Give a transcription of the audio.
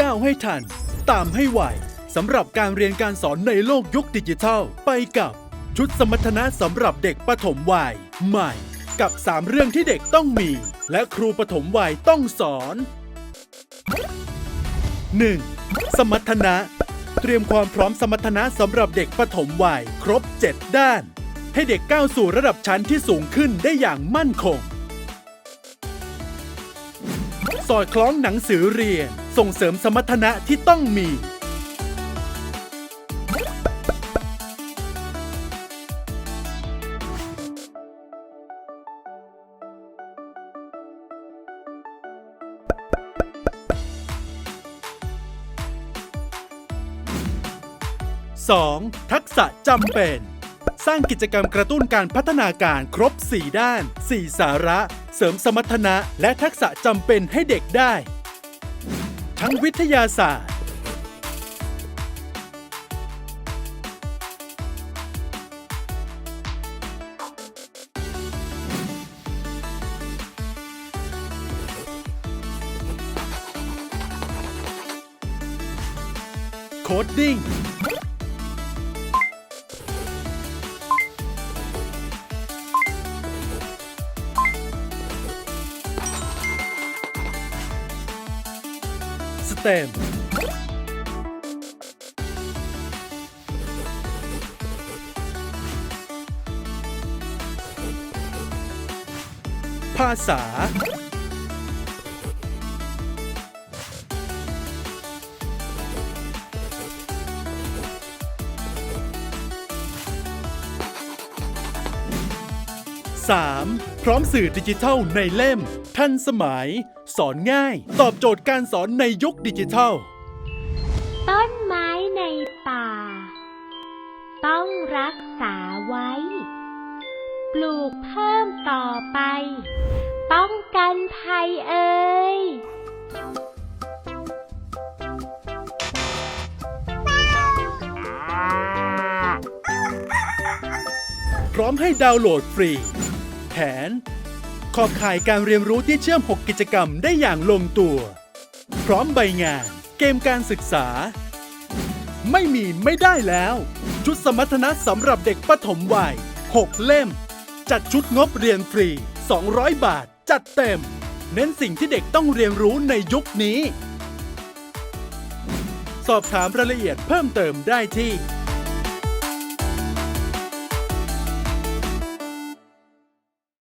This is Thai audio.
ก้าวให้ทัน ตามให้ไวสำหรับการเรียนการสอนในโลกยุคดิจิทัล ไปกับชุดสมรรถนะสำหรับเด็กปฐมวัย ใหม่ กับ 3 เรื่องที่เด็กต้องมี และครูปฐมวัยต้องสอน 1. สมรรถนะ เตรียมความพร้อมสมรรถนะสำหรับเด็กปฐมวัย ครบ 7 ด้าน ให้เด็กก้าวสู่ระดับชั้นที่สูงขึ้นได้อย่างมั่นคง สอดคล้องหนังสือเรียน ส่งเสริมสมรรถนะที่ต้องมี 2. ทักษะจำเป็น สร้างกิจกรรมกระตุ้นการพัฒนาการครบ 4 ด้าน 4 สาระ เสริมสมรรถนะและทักษะจำเป็นให้เด็กได้ ทั้งวิทยาศาสตร์ โคดดิ้ง เต็มภาษา 3. พร้อมสื่อดิจิทัลในเล่ม ทันสมัย สอนง่าย ตอบโจทย์การสอนในยุคดิจิทัล ต้นไม้ในป่า ต้องรักษาไว้ ปลูกเพิ่มต่อไป ป้องกันภัยเอ่ยพร้อมให้ดาวน์โหลดฟรี แผน ขอบข่ายการเรียนรู้ที่เชื่อม 6 กิจกรรมได้อย่างลงตัว พร้อมใบงาน เกมการศึกษา ไม่มีไม่ได้แล้ว ชุดสมรรถนะสำหรับเด็กปฐมวัย 6 เล่ม จัดชุดงบเรียนฟรี 200 บาท จัดเต็ม เน้นสิ่งที่เด็กต้องเรียนรู้ในยุคนี้ สอบถามรายละเอียดเพิ่มเติมได้ที่